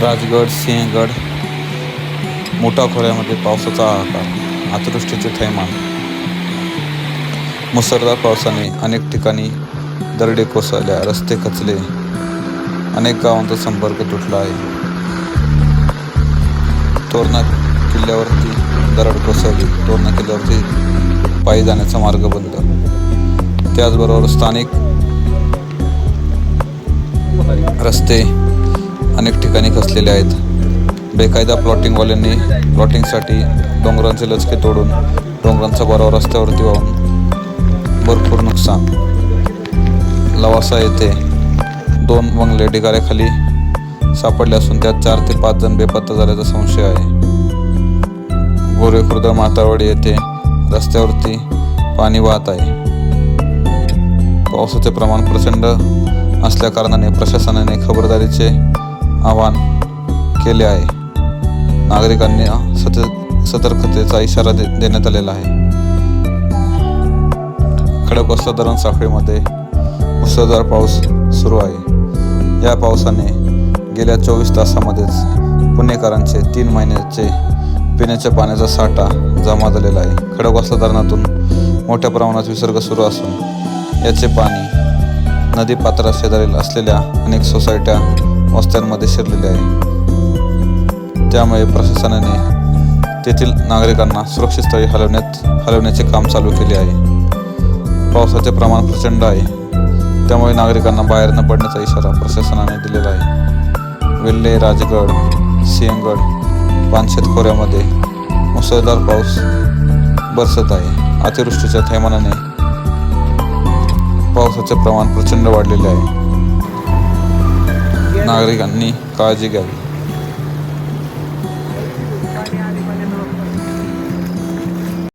राजगड सिंहगड मोठा खोऱ्यामध्ये पावसाचा हाहाकार अतिवृष्टीचे थैमान. मुसळधार पावसाने अनेक ठिकाणी दरडे कोसळल्या रस्ते खचले अनेक गावांचा संपर्क तुटला आहे. तोरणा किल्ल्यावरती दरड कोसळली. तोरणा किल्ल्यावरती पायी जाण्याचा मार्ग बंद. त्याचबरोबर स्थानिक रस्ते अनेक ठिकाणी खचलेले आहेत. बेकायदा प्लॉटिंगवाल्यांनी प्लॉटिंगसाठी डोंगरांचे लचके तोडून डोंगरांचा बराव रस्त्यावरती वाहून भरपूर नुकसान. लवासा येथे दोन बंगले ढिगाऱ्याखाली सापडले असून त्यात चार ते पाच जण बेपत्ता झाल्याचा संशय आहे. गोरेखुर्द मातावडी येथे रस्त्यावरती पाणी वाहत आहे. पावसाचे प्रमाण प्रचंड असल्या कारणाने प्रशासनाने खबरदारीचे आवाहन केले आहे. नागरिकांनी सत सतर्कतेचा इशारा दे देण्यात आलेला आहे. खडकवासला धरण साखळीमध्ये मुसळधार पाऊस सुरू आहे. या पावसाने गेल्या चोवीस तासामध्येच पुणेकरांचे तीन महिन्याचे पिण्याच्या पाण्याचा साठा जमा झालेला आहे. खडकवासला धरणातून मोठ्या प्रमाणात विसर्ग सुरू असून याचे पाणी नदी पात्रा शेजारील असलेल्या अनेक सोसायट्या वस्त्यांमध्ये शिरलेले आहे. त्यामुळे प्रशासनाने तेथील नागरिकांना सुरक्षित स्थळी हलवण्यात हलवण्याचे काम चालू केले आहे. पावसाचे प्रमाण प्रचंड आहे. त्यामुळे नागरिकांना बाहेर न पडण्याचा इशारा प्रशासनाने दिलेला आहे. वेल्हे राजगड सिंहगड पानशेत खोऱ्यामध्ये मुसळधार पाऊस बरसत आहे. अतिवृष्टीच्या थैमानाने पावसाचे प्रमाण प्रचंड वाढलेले आहे. नागरिकांनी काळजी घ्यावी